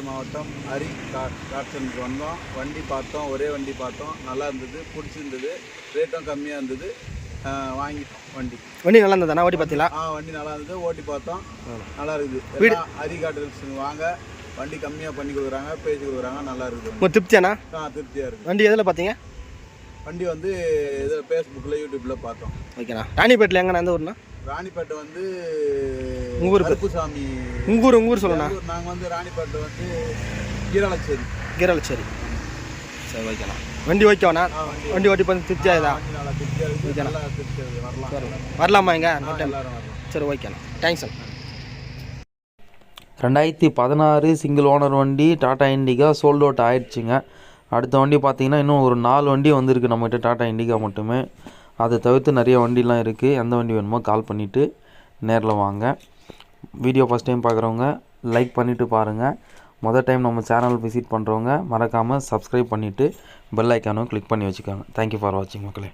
மாவட்டம் அரி கா காட்சனுக்கு வந்தோம். வண்டி பார்த்தோம். ஒரே வண்டி பார்த்தோம். நல்லா இருந்தது. பிடிச்சிருந்தது. ரேட்டும் கம்மியாக இருந்தது. வாங்கிட்டோம் வண்டி. வண்டி நல்லா இருந்ததாண்ணா? ஓட்டி பார்த்தீங்களா? ஆ வண்டி நல்லா இருந்தது. ஓட்டி பார்த்தோம். நல்லா இருக்குது. வீடு- அரி காட்டுக்கு வாங்க. வண்டி கம்மியாக பண்ணி கொடுக்குறாங்க. பேசி கொடுக்குறாங்க. நல்லா இருக்குது திருப்தியாண்ணா? ஆ திருப்தியாக இருக்குது. வண்டி எதில் பார்த்தீங்க? வண்டி வந்து இதில் ஃபேஸ்புக்கில் யூடியூப்பில் பார்த்தோம். ஓகேண்ணா. ராணிப்பேட்டில் எங்கண்ணா? எந்த ஊர்ண்ணா? ராணிப்பேட்டை வந்து உங்க ஊரு பேர்? கருப்புசாமி. உங்கள் ஊர் சொல்லுண்ணா நாங்கள் வந்து ராணிப்பேட்டை வந்து கீராளச்சேரி. கீரலச்சேரி சரி ஓகேண்ணா. வண்டி ஓகேவாண்ணா? வண்டி வண்டி ஓட்டி பார்த்து திருப்தியாகுதா? இருக்குது வரலாம். இங்கே வரலாம் சரி ஓகேண்ணா. தேங்க்ஸ் அண்ணா. ரெண்டாயிரத்தி பதினாறு சிங்கிள் ஓனர் வண்டி டாடா இண்டிகா சோல்ட் அவுட் ஆயிடுச்சுங்க. அடுத்த வண்டி பார்த்தீங்கன்னா இன்னும் ஒரு நாலு வண்டி வந்திருக்கு நம்மகிட்ட டாடா இண்டிகா மட்டுமே. அதை தவிர்த்து நிறைய வண்டிலாம் இருக்குது எந்த வண்டி வேணுமோ கால் பண்ணிவிட்டு நேரில் வாங்க. வீடியோ ஃபஸ்ட் டைம் பார்க்குறவங்க லைக் பண்ணிவிட்டு பாருங்கள் மொதல் டைம் நம்ம சேனல் விசிட் பண்ணுறவங்க மறக்காமல் சப்ஸ்கிரைப் பண்ணிவிட்டு பெல் ஐக்கானும் கிளிக் பண்ணி வச்சுக்கோங்க. தேங்க்யூ ஃபார் வாட்சிங் மக்களே.